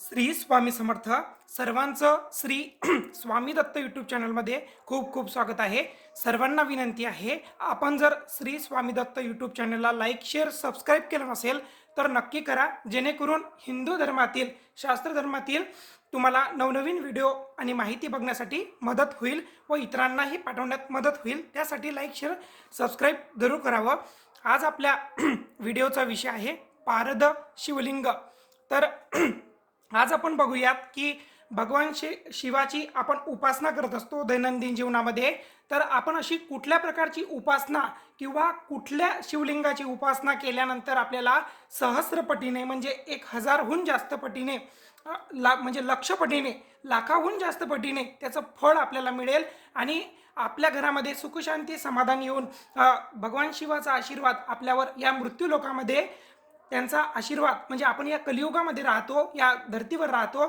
श्री स्वामी समर्थ सर्वांचं श्री स्वामी दत्त यूट्यूब चॅनलमध्ये खूप खूप स्वागत आहे. सर्वांना विनंती आहे आपण जर श्री स्वामी दत्त यूट्यूब चॅनलला लाईक शेअर सबस्क्राईब केलं नसेल तर नक्की करा. जेणेकरून हिंदू धर्मातील शास्त्र धर्मातील तुम्हाला नवनवीन व्हिडिओ आणि माहिती बघण्यासाठी मदत होईल व इतरांनाही पाठवण्यात मदत होईल. त्यासाठी लाईक शेअर सबस्क्राईब जरूर करावं. आज आपल्या व्हिडिओचा विषय आहे पारद शिवलिंग. तर आज आपण बघूयात की भगवान शि शिवाची आपण उपासना करत असतो दैनंदिन जीवनामध्ये तर आपण अशी कुठल्या प्रकारची उपासना किंवा कुठल्या शिवलिंगाची उपासना केल्यानंतर आपल्याला सहस्रपटीने म्हणजे एक हजारहून जास्त पटीने ला म्हणजे लक्षपटीने लाखाहून जास्त पटीने त्याचं फळ आपल्याला मिळेल आणि आपल्या घरामध्ये सुखशांती समाधान येऊन भगवान शिवाचा आशीर्वाद आपल्यावर या मृत्यू लोकामध्ये त्यांचा आशीर्वाद म्हणजे आपण या कलियुगामध्ये राहतो या धर्तीवर राहतो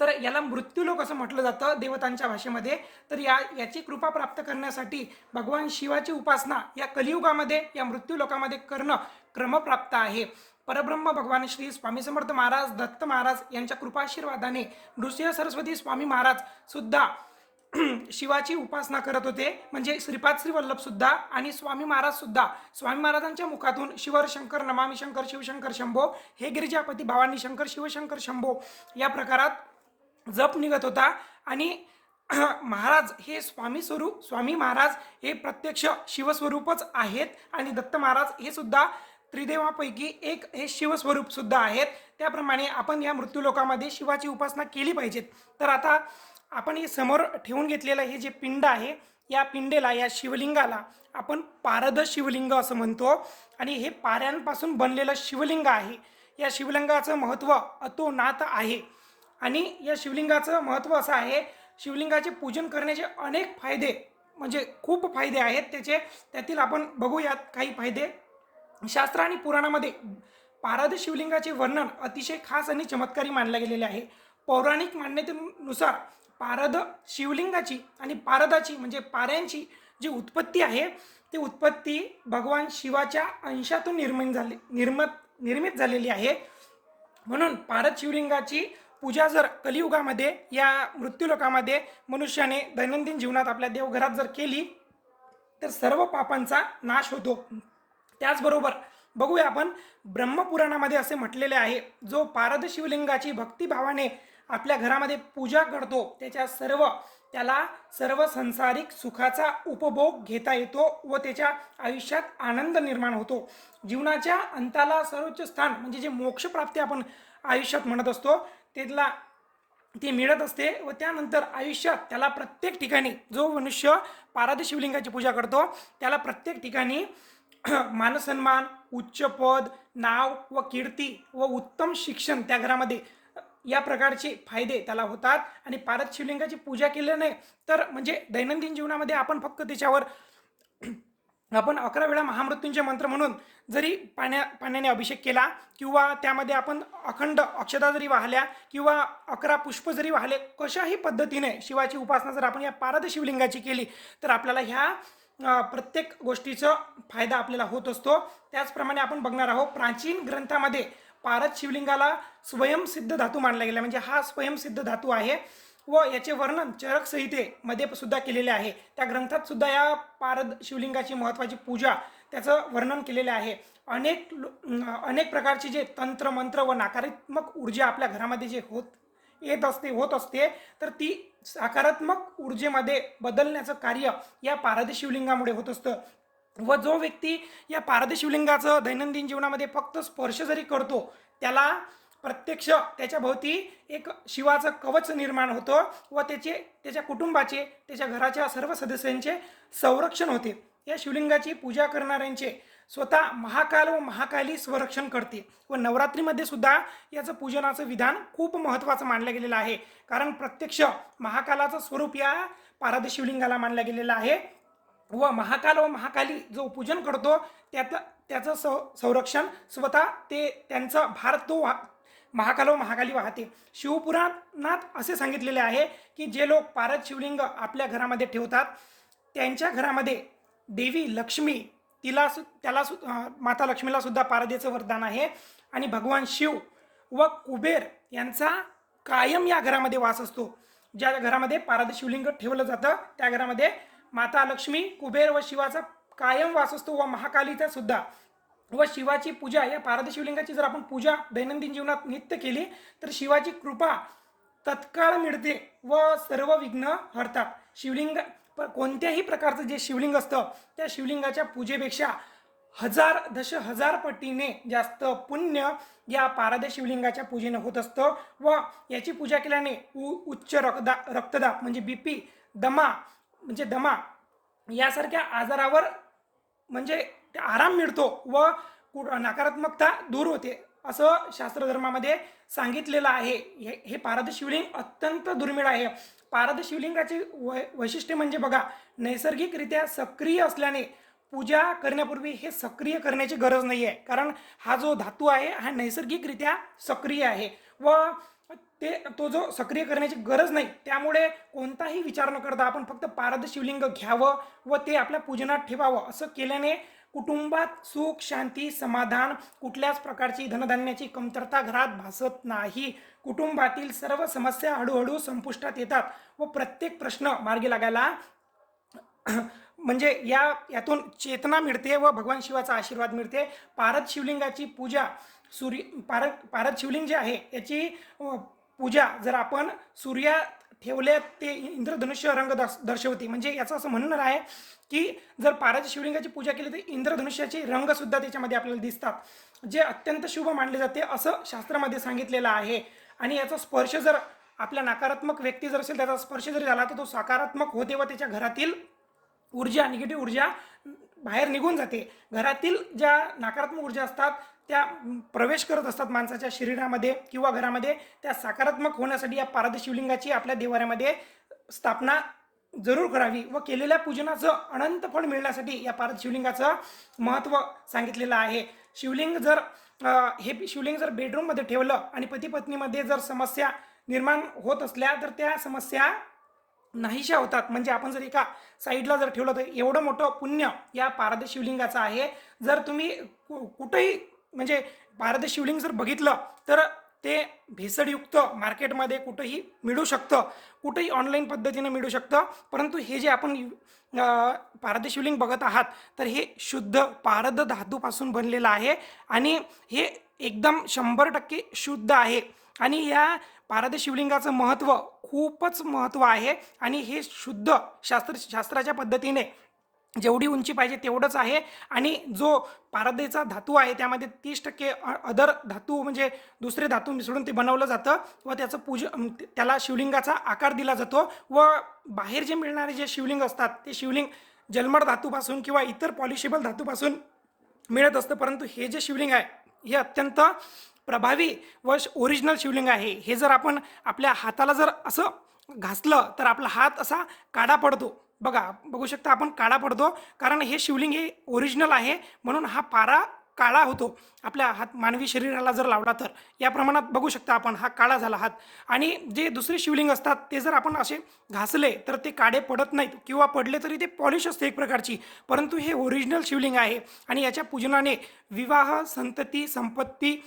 तर याला मृत्यूलोक असं म्हटलं जातं देवतांच्या भाषेमध्ये. तर या याची कृपा प्राप्त करण्यासाठी भगवान शिवाची उपासना या कलियुगामध्ये या मृत्यूलोकामध्ये करणं क्रमप्राप्त आहे. परब्रह्म भगवान श्री स्वामी समर्थ महाराज दत्त महाराज यांच्या कृपाशीर्वादाने नृसिंह सरस्वती स्वामी महाराज सुद्धा शिवाची उपासना करत होते. म्हणजे श्रीपाद श्री वल्लभ सुद्धा आणि स्वामी महाराज सुद्धा. स्वामी महाराजांच्या मुखातून शिवर शंकर नमामी शंकर शिवशंकर शंभो हे गिरिजापती भवानी शंकर शिवशंकर शंभो या प्रकारात जप निघत होता. आणि महाराज हे स्वामी स्वरूप स्वामी महाराज हे प्रत्यक्ष शिवस्वरूपच आहेत. आणि दत्त महाराज हे सुद्धा त्रिदेवापैकी एक हे शिवस्वरूप सुद्धा आहेत. त्याप्रमाणे आपण या मृत्यूलोकामध्ये शिवाची उपासना केली पाहिजेत. तर आता आपण हे समोर ठेवून घेतलेलं हे जे पिंड आहे या पिंडेला या शिवलिंगाला आपण पारद शिवलिंग असं म्हणतो. आणि हे पाऱ्यांपासून बनलेलं शिवलिंग आहे. या शिवलिंगाचं महत्त्व अतोनात आहे. आणि या शिवलिंगाचं महत्त्व असं आहे शिवलिंगाचे पूजन करण्याचे अनेक फायदे म्हणजे खूप फायदे आहेत त्याचे. त्यातील आपण बघूयात काही फायदे. शास्त्र आणि पुराणामध्ये पारद शिवलिंगाचे वर्णन अतिशय खास आणि चमत्कारी मानले गेलेले आहे. पौराणिक मान्यतेनुसार पारद शिवलिंगाची आणि पारदाची म्हणजे पाऱ्यांची जी उत्पत्ती आहे ती उत्पत्ती भगवान शिवाच्या अंशातून निर्माण झाली निर्मत निर्मित झालेली आहे. म्हणून पारद शिवलिंगाची पूजा जर कलियुगामध्ये या मृत्यूलोकामध्ये मनुष्याने दैनंदिन जीवनात आपल्या देवघरात जर केली तर सर्व पापांचा नाश होतो. त्याचबरोबर बघूया आपण ब्रह्मपुराणामध्ये असे म्हटलेले आहे जो पारद शिवलिंगाची भक्तिभावाने आपल्या घरामध्ये पूजा करतो त्याच्या सर्व त्याला सर्व संसारिक सुखाचा उपभोग घेता येतो व त्याच्या आयुष्यात आनंद निर्माण होतो. जीवनाच्या अंताला सर्वोच्च स्थान म्हणजे जे मोक्षप्राप्ती आपण आयुष्यात म्हणत असतो त्याला ती मिळत असते व त्यानंतर आयुष्यात त्याला प्रत्येक ठिकाणी जो मनुष्य पारद शिवलिंगाची पूजा करतो त्याला प्रत्येक ठिकाणी मानसन्मान उच्च पद नाव व कीर्ती व उत्तम शिक्षण त्या घरामध्ये या प्रकारचे फायदे त्याला होतात. आणि पारद शिवलिंगाची पूजा केल्याने तर म्हणजे दैनंदिन जीवनामध्ये आपण फक्त त्याच्यावर आपण अकरा वेळा महामृत्यूंचे मंत्र म्हणून जरी पाण्या पाण्याने अभिषेक केला किंवा त्यामध्ये आपण अखंड अक्षता जरी वाहल्या किंवा अकरा पुष्प जरी वाहले कशाही पद्धतीने शिवाची उपासना जर आपण या पारद शिवलिंगाची केली तर आपल्याला ह्या प्रत्येक गोष्टीचा फायदा आपल्याला होत असतो. त्याचप्रमाणे आपण बघणार आहोत प्राचीन ग्रंथामध्ये पारद शिवलिंगाला स्वयंसिद्ध धातू मानला गेला. म्हणजे हा स्वयंसिद्ध धातू आहे व याचे वर्णन चरक संहितेमध्ये सुद्धा केलेले आहे. त्या ग्रंथात सुद्धा या पारद शिवलिंगाची महत्त्वाची पूजा त्याचं वर्णन केलेले आहे. अनेक अनेक प्रकारचे जे तंत्र मंत्र व नकारात्मक ऊर्जा आपल्या घरामध्ये जे होत येत असते होत असते तर ती सकारात्मक ऊर्जेमध्ये बदलण्याचं कार्य या पारद शिवलिंगामुळे होत असतं. व जो व्यक्ती या पारद शिवलिंगाचं दैनंदिन जीवनामध्ये फक्त स्पर्श जरी करतो त्याला प्रत्यक्ष त्याच्या भोवती एक शिवाचं कवच निर्माण होतं व त्याचे त्याच्या कुटुंबाचे त्याच्या घराच्या सर्व सदस्यांचे संरक्षण होते. या शिवलिंगाची पूजा करणाऱ्यांचे स्वतः महाकाल व महाकाली संरक्षण करते व नवरात्रीमध्ये सुद्धा याचं पूजनाचं विधान खूप महत्त्वाचं मानलं गेलेलं आहे. कारण प्रत्यक्ष महाकालाचं स्वरूप या पारद शिवलिंगाला मानलं गेलेलं आहे. व महाकाल व महाकाली जो पूजन करतो त्यात त्याचं स संरक्षण स्वतः ते त्यांचा भार तो वा महाकाल व महाकाली वाहते. शिवपुराणात असे सांगितलेले आहे की जे लोक पारद शिवलिंग आपल्या घरामध्ये ठेवतात त्यांच्या घरामध्ये देवी लक्ष्मी तिला सु त्याला सु माता लक्ष्मीला सुद्धा पारदेचं वरदान आहे आणि भगवान शिव व कुबेर यांचा कायम या घरामध्ये वास असतो. ज्या घरामध्ये पारद शिवलिंग ठेवलं जातं त्या घरामध्ये माता लक्ष्मी कुबेर व शिवाचा कायम वास असतो व महाकालीचा सुद्धा. व शिवाची पूजा या पारद शिवलिंगाची जर आपण पूजा दैनंदिन जीवनात नित्य केली तर शिवाची कृपा तत्काळ मिळते व सर्व विघ्न हरतात. शिवलिंग प- कोणत्याही प्रकारचं जे शिवलिंग असतं त्या शिवलिंगाच्या पूजेपेक्षा हजार दश हजार पटीने जास्त पुण्य या पारद शिवलिंगाच्या पूजेने होत असतं. व याची पूजा केल्याने उ उच्च रक्तदा रक्तदाब म्हणजे बी पी दमा म्हणजे दमा यासारख्या आजारावर म्हणजे आराम मिळतो व कु- नकारात्मकता दूर होते असं शास्त्रधर्मामध्ये सांगितलेलं आहे. हे हे पारद शिवलिंग अत्यंत दुर्मिळ आहे. पारद शिवलिंगाचे वै वैशिष्ट्य म्हणजे बघा नैसर्गिकरित्या सक्रिय असल्याने पूजा करण्यापूर्वी हे सक्रिय करण्याची गरज नाही आहे कारण हा जो धातू आहे हा नैसर्गिकरित्या सक्रिय आहे. व ते तो जो सक्रिय करण्याची गरज नाही त्यामुळे कोणताही विचार न करता आपण फक्त पारद शिवलिंग घ्यावं व ते आपल्या पूजनात ठेवावं. असं केल्याने कुटुंबात सुख शांती समाधान कुठल्याच प्रकारची धनधान्याची कमतरता घरात भासत नाही. कुटुंबातील सर्व समस्या हळूहळू संपुष्टात येतात व प्रत्येक प्रश्न मार्गी लागायला म्हणजे या यातून चेतना मिळते व भगवान शिवाचा आशीर्वाद मिळते. पारद शिवलिंगाची पूजा सूर्य पार पारद शिवलिंग जे आहे याची पूजा जर आपण सूर्यात ठेवल्या ते इंद्रधनुष्य रंग दर्श दर्शवते. म्हणजे याचं असं म्हणणं आहे की जर पाराच्या शिवलिंगाची पूजा केली तर इंद्रधनुष्याचे रंगसुद्धा त्याच्यामध्ये आपल्याला दिसतात. जे अत्यंत शुभ मानले जाते असं शास्त्रामध्ये सांगितलेलं आहे. आणि याचा स्पर्श जर आपल्या नकारात्मक व्यक्ती जर असेल त्याचा स्पर्श जरी झाला तर तो सकारात्मक होते व त्याच्या घरातील ऊर्जा निगेटिव्ह ऊर्जा बाहेर निघून जाते. घरातील ज्या नकारात्मक ऊर्जा असतात त्या प्रवेश करत असतात माणसाच्या शरीरामध्ये किंवा घरामध्ये त्या सकारात्मक होण्यासाठी या पारद शिवलिंगाची आपल्या देवाऱ्यामध्ये स्थापना जरूर करावी व केलेल्या पूजनाचं अनंत फळ मिळण्यासाठी या पारद शिवलिंगाचं महत्त्व सांगितलेलं आहे. शिवलिंग जर हे शिवलिंग जर बेडरूममध्ये ठेवलं आणि पती पत्नीमध्ये जर समस्या निर्माण होत असल्या तर त्या समस्या नाहीशा होतात. म्हणजे आपण जर एका साईडला जर ठेवलं तर एवढं मोठं पुण्य या पारद शिवलिंगाचं आहे. जर तुम्ही कु- कुठंही म्हणजे भारत शिवलिंग जर बघितलं तर ते भेसळयुक्त मार्केटमध्ये कुठंही मिळू शकतं. कुठंही ऑनलाईन पद्धतीनं मिळू शकतं. परंतु हे जे आपण पारद शिवलिंग बघत आहात तर हे शुद्ध पारद धातूपासून बनलेलं आहे आणि हे एकदम शंभर टक्के शुद्ध आहे. आणि या पारद शिवलिंगाचं महत्त्व खूपच महत्त्व आहे आणि हे शुद्ध शास्त्र शास्त्राच्या पद्धतीने जेवढी उंची पाहिजे तेवढंच आहे. आणि जो पारदेचा धातू आहे त्यामध्ये तीस टक्के अदर धातू म्हणजे दुसरे धातू मिसळून ते बनवलं जातं व त्याचं पूज त्याला शिवलिंगाचा आकार दिला जातो व बाहेर जे मिळणारे जे शिवलिंग असतात ते शिवलिंग जलमड धातूपासून किंवा इतर पॉलिशेबल धातूपासून मिळत असतं. परंतु हे जे शिवलिंग आहे हे अत्यंत प्रभावी व ओरिजिनल शिवलिंग आहे. हे जर आपण आपल्या हाताला जर असं घासलं तर आपला हात असा काढा पडतो. बघा बघू शकता आपण काळा पडतो कारण हे शिवलिंग हे ओरिजिनल आहे म्हणून हा पारा काळा होतो. आपल्या हात मानवी शरीराला जर लावला तर या प्रमाणात बघू शकता आपण हा काळा झाला हात. आणि जे दुसरे शिवलिंग असतात ते जर आपण असे घासले तर ते काळे पडत नाहीत. किंवा पडले तरी ते पॉलिश असते एक प्रकारची. परंतु हे ओरिजिनल शिवलिंग आहे. आणि याच्या पूजनाने विवाह संतती संपत्ती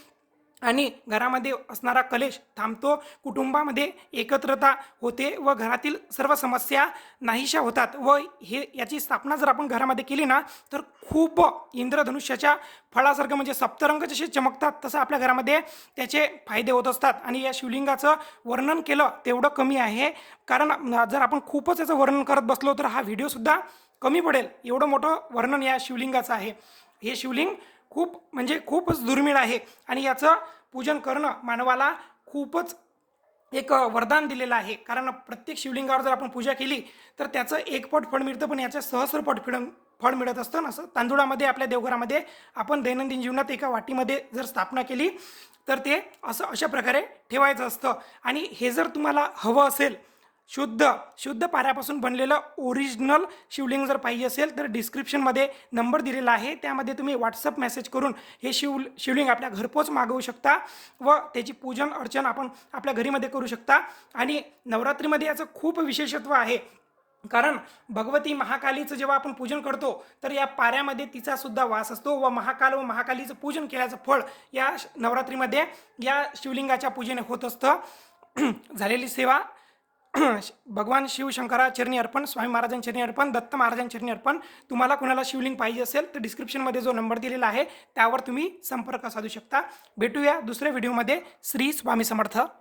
आणि घरामध्ये असणारा कलेश थांबतो. कुटुंबामध्ये एकत्रता होते व घरातील सर्व समस्या नाहीशा होतात व हे याची स्थापना जर आपण घरामध्ये केली ना तर खूप इंद्रधनुष्याच्या फळासारखं म्हणजे सप्तरंग जसे चमकतात तसं आपल्या घरामध्ये त्याचे फायदे होत असतात. आणि या शिवलिंगाचं वर्णन केलं तेवढं कमी आहे. कारण जर आपण खूपच याचं वर्णन करत बसलो तर हा व्हिडिओसुद्धा कमी पडेल. एवढं मोठं वर्णन या शिवलिंगाचं आहे. हे शिवलिंग खूप म्हणजे खूपच दुर्मिळ आहे. आणि याचं पूजन करणं मानवाला खूपच एक वरदान दिलेलं आहे. कारण प्रत्येक शिवलिंगावर जर आपण पूजा केली तर त्याचं एक पट फळ मिळतं पण याचं सहस्रपट फिळ फळ मिळत असतं ना असं. तांदुळामध्ये आपल्या देवघरामध्ये आपण दैनंदिन जीवनात एका वाटीमध्ये जर स्थापना केली तर ते असं अशा प्रकारे ठेवायचं असतं. आणि हे जर तुम्हाला हवं असेल शुद्ध शुद्ध पाऱ्यापासून बनलेलं ओरिजिनल शिवलिंग जर पाहिजे असेल तर डिस्क्रिप्शनमध्ये नंबर दिलेला आहे. त्यामध्ये तुम्ही व्हॉट्सअप मेसेज करून हे शिव शिवलिंग आपल्या घरपोच मागवू शकता व त्याची पूजन अर्चन आपण आपल्या घरीमध्ये करू शकता. आणि नवरात्रीमध्ये याचं खूप विशेषत्व आहे. कारण भगवती महाकालीचं जेव्हा आपण पूजन करतो तर या पाऱ्यामध्ये तिचा सुद्धा वास असतो व महाकाल व महाकालीचं पूजन केल्याचं फळ या श- नवरात्रीमध्ये या शिवलिंगाच्या पूजेने होत असतं. झालेली सेवा भगवान शिवशंकरा चरणी अर्पण स्वामी महाराजांचरणी अर्पण दत्त महाराजांचरणी अर्पण. तुम्हाला कोणाला शिवलिंग पाहिजे असेल तर डिस्क्रिप्शनमध्ये जो नंबर दिलेला आहे त्यावर तुम्ही संपर्क साधू शकता. भेटूया दुसऱ्या व्हिडिओमध्ये श्री स्वामी समर्थ.